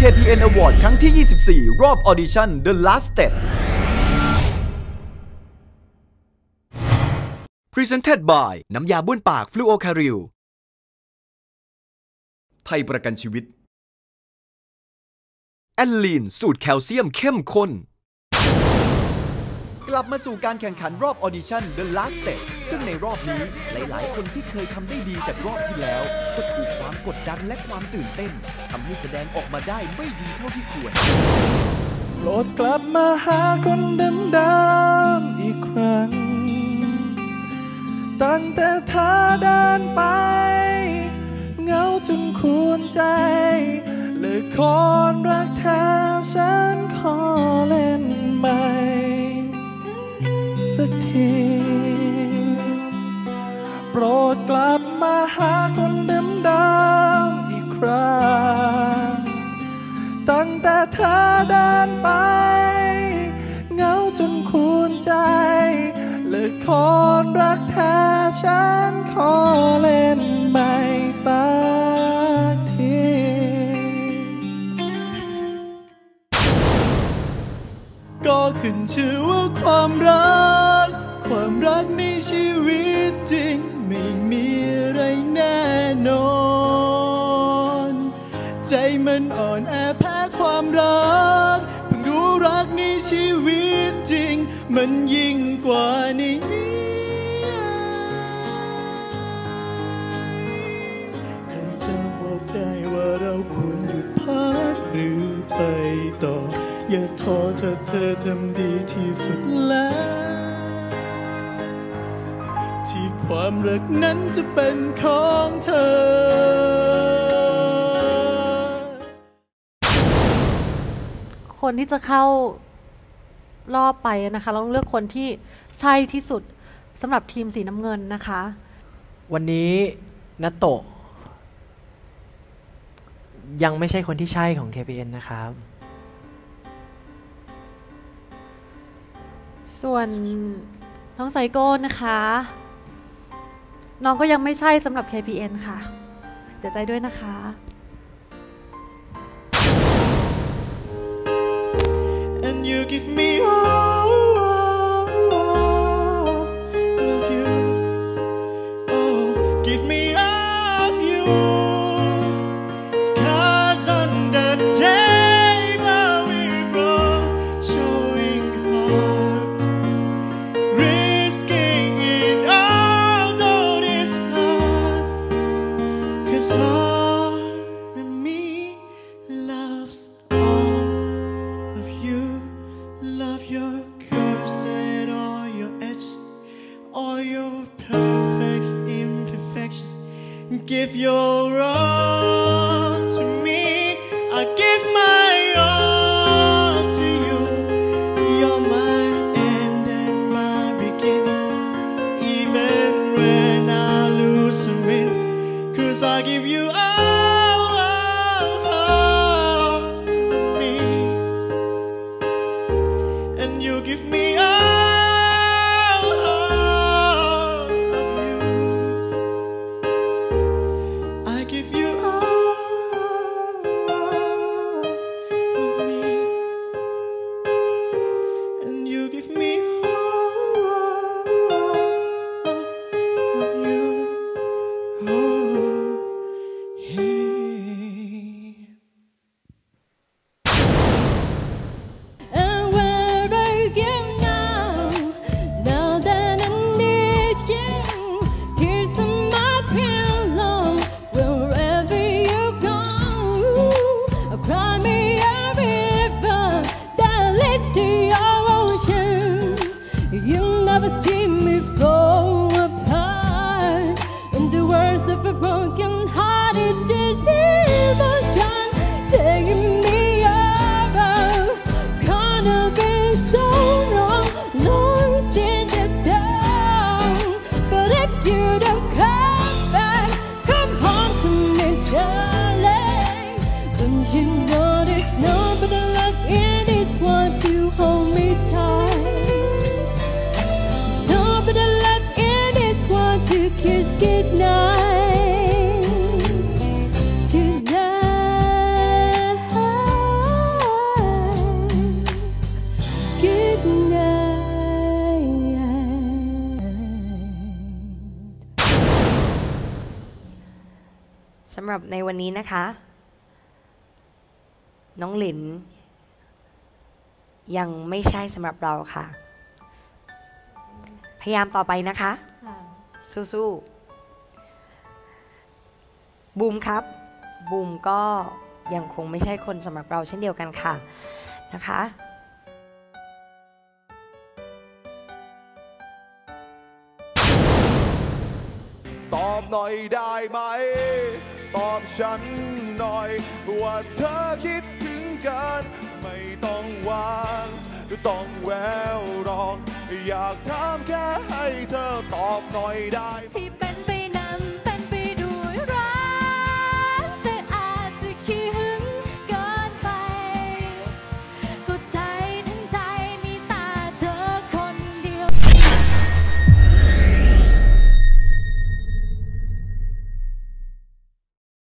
KPN Award ครั้งที่ 24 รอบออดิชั่น The Last Step Presented by น้ำยาบ้วนปากฟลูโอคาริลไทยประกันชีวิต แอลลีน สูตรแคลเซียมเข้มข้น ลับมาสู่การแข่งขันรอบออดิชั่น The Last Step ซึ่งในรอบนี้หลายๆ คนที่เคยทำได้ดีจากรอบที่แล้ว ก็ถูกความกดดันและความตื่นเต้นทำให้แสดงออกมาได้ไม่ดีเท่าที่ควรโปรดกลับมาหาคนเดิมๆอีกครั้ง ตั้งแต่เธอเดินไป เงาจนควรใจ เลือคนรักเธอฉัน กลับมาหาคนเดิมๆอีกครั้ง ตั้งแต่เธอเดินไป เงาจนควรใจเลือคนรักแท้ฉันขอเล่นใหม่สักทีก็ขึ้นชื่อว่าความรัก ความรักในชีวิตจริง นอน ใจมันอ่อนแอแพ้ความรัก เพิ่งรู้รักในชีวิตจริง มันยิ่งกว่านนิยายใครจะบอกได้ว่าเราควรหยุดพักหรือไปต่อ อย่าท้อถ้าเธอทำดีที่สุดแล้วที่ความรักนั้นจะเป็นของเธอ คนที่จะเข้ารอบไปนะคะ เราต้องเลือกคนที่ใช่ที่สุดสำหรับทีมสีน้ำเงินนะคะ วันนี้นัตโตะยังไม่ใช่คนที่ใช่ของ KPN นะครับ ส่วนน้องไซโก้นะคะ น้องก็ยังไม่ใช่สำหรับ KPN ค่ะ เสียใจด้วยนะคะ you give me all if you're wrong. สำหรับในวันนี้นะคะ น้องหลิน ยังไม่ใช่สำหรับเราค่ะ พยายามต่อไปนะคะ สู้ๆบูมครับบูมก็ยังคงไม่ใช่คนสำหรับเราเช่นเดียวกันค่ะนะคะตอบหน่อยได้ไหม ตอบฉันหน่อย ว่าเธอคิดถึงกัน ไม่ต้องวานหรือต้องแวว อก อยากถามแค่ให้เธอตอบหน่อยได้ ที่